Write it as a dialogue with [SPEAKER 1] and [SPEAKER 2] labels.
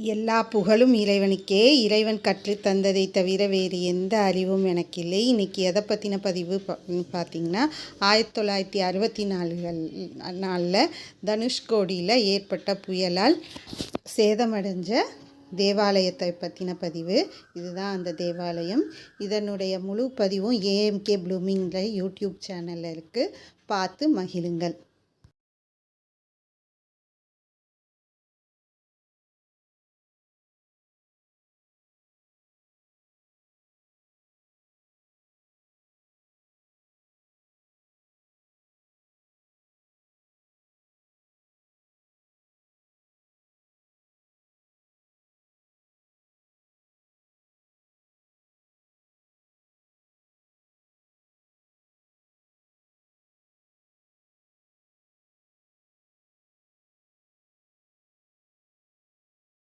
[SPEAKER 1] எல்லா புகழும் இறைவனுக்கே. இறைவன் கற்றுத்தந்ததை தவிர வேறு எந்த அறிவும் எனக்கு இல்லை இன்றைக்கி எதை பற்றின பதிவு பார்த்திங்கன்னா ஆயிரத்தி தொள்ளாயிரத்தி அறுபத்தி நாலுகள் நாளில் தனுஷ்கோடியில் ஏற்பட்ட புயலால் சேதமடைஞ்ச தேவாலயத்தை பற்றின பதிவு. இதுதான் அந்த தேவாலயம். இதனுடைய முழு பதிவும் ஏஎம்கே ப்ளூமிங்கில் யூடியூப் சேனலில் இருக்குது பார்த்து மகிழுங்கள்.